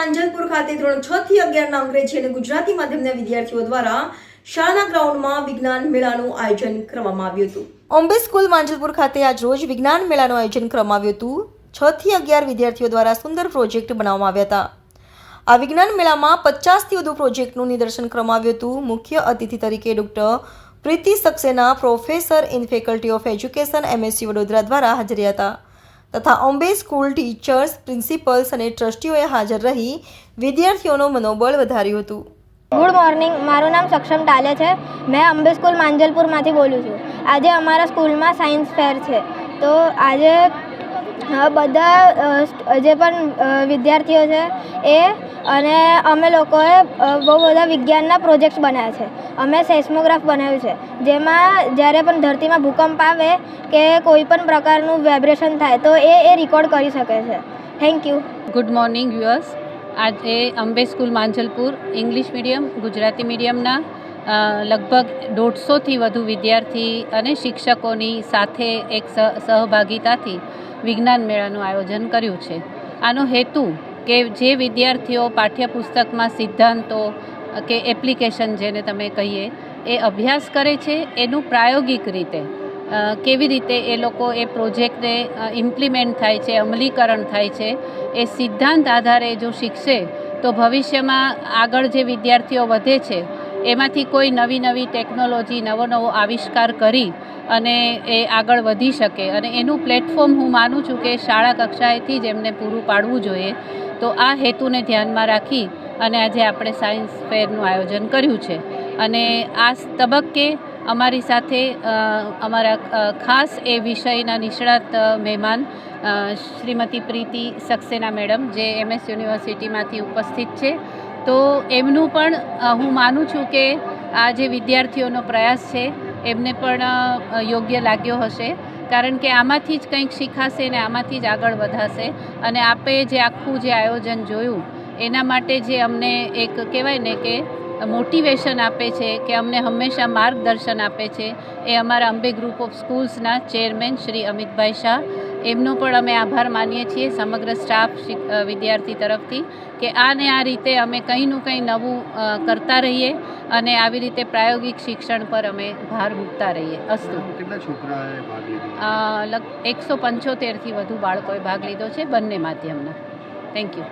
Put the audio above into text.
ધોરણ છ થી અગિયારના અંગ્રેજી અને ગુજરાતી માધ્યમના વિદ્યાર્થીઓ દ્વારા શાળાના ગ્રાઉન્ડમાં વિજ્ઞાન મેળાનું આયોજન કરવામાં આવ્યું હતું. ઓમ્બે સ્કૂલ માંજલપુર ખાતે આજ રોજ વિજ્ઞાન મેળાનું આયોજન કરવામાં આવ્યું હતું. છ થી અગિયાર વિદ્યાર્થીઓ દ્વારા સુંદર પ્રોજેક્ટ બનાવવામાં આવ્યા હતા. આ વિજ્ઞાન મેળામાં પચાસથી વધુ પ્રોજેક્ટનું નિદર્શન કરવામાં આવ્યું હતું. મુખ્ય અતિથિ તરીકે doctor Preeti Saxena, professor in faculty of education, MSc Vadodara દ્વારા હાજરી હતા. તથા ઓમ્બે સ્કૂલ ટીચર્સ, પ્રિન્સિપલ્સ અને ટ્રસ્ટીઓએ હાજર રહી વિદ્યાર્થીઓનું મનોબળ વધાર્યું હતું. ગુડ મોર્નિંગ મારું નામ સક્ષમ ટાલે છે. મેં અંબે સ્કૂલ માંજલપુરમાંથી બોલું છું. આજે અમારા સ્કૂલમાં સાયન્સ ફેર છે. તો આજે બધા જે પણ વિદ્યાર્થીઓ છે, એ અને અમે લોકોએ બહુ બધા વિજ્ઞાનના પ્રોજેક્ટ્સ બનાવ્યા છે. અમે સેસ્મોગ્રાફ બનાવ્યું છે. જેમાં જ્યારે પણ ધરતીમાં ભૂકંપ આવે કે કોઈ પણ પ્રકારનું વાઇબ્રેશન થાય, તો એ એ રેકોર્ડ કરી શકે છે. Thank you good morning viewers આજે Ambe school Manjalpur English medium Gujarati મીડિયમના લગભગ દોઢસોથી વધુ વિદ્યાર્થી અને શિક્ષકોની સાથે એક સહ, સહભાગિતાથી વિજ્ઞાન મેળાનું આયોજન કર્યું છે. આનો હેતુ કે જે વિદ્યાર્થીઓ પાઠ્યપુસ્તકમાં સિદ્ધાંતો કે એપ્લિકેશન જેને તમે કહીએ, એ અભ્યાસ કરે છે, એનું પ્રાયોગિક રીતે કેવી રીતે એ લોકો એ પ્રોજેક્ટને ઇમ્પ્લિમેન્ટ થાય છે, અમલીકરણ થાય છે, એ સિદ્ધાંત આધારે જો શીખશે, તો ભવિષ્યમાં આગળ જે વિદ્યાર્થીઓ વધે છે એમાંથી કોઈ નવી નવી ટેકનોલોજી, નવો નવો આવિષ્કાર કરી અને એ આગળ વધી શકે. અને એનું પ્લેટફોર્મ હું માનું છું કે શાળા કક્ષાએથી જ એમને પૂરું પાડવું જોઈએ. તો આ હેતુને ધ્યાનમાં રાખી અને આજે આપણે સાયન્સ ફેરનું આયોજન કર્યું છે. અને આ તબક્કે અમારી સાથે અમારા ખાસ એ વિષયના નિષ્ણાત મહેમાન શ્રીમતી પ્રીતિ સક્સેના મેડમ, જે એમએસ યુનિવર્સિટીમાંથી ઉપસ્થિત છે. તો એમનું પણ હું માનું છું કે આ જે વિદ્યાર્થીઓનો પ્રયાસ છે, એમને પણ યોગ્ય લાગ્યો હશે. કારણ કે આમાંથી જ કંઈક શીખાશે ને આમાંથી જ આગળ વધાશે. અને આપે જે આખું જે આયોજન જોયું, એના માટે જે અમને એક કહેવાય ને કે મોટિવેશન આપે છે, કે અમને હંમેશા માર્ગદર્શન આપે છે, એ અમારા અંબે ગ્રુપ ઓફ સ્કૂલ્સના ચેરમેન શ્રી અમિતભાઈ શાહ એમનો પણ અમે આભાર માનીએ છીએ સમગ્ર સ્ટાફ વિદ્યાર્થી તરફથી કે આ ને આ રીતે અમે કંઈનું કંઈ નવું કરતા રહીએ અને આવી રીતે પ્રાયોગિક શિક્ષણ પર અમે ભાર મૂકતા રહીએ. અસ્તુ. કેટલા છોકરાએ એકસો પંચોતેરથી વધુ બાળકોએ ભાગ લીધો છે બંને માધ્યમના. Thank you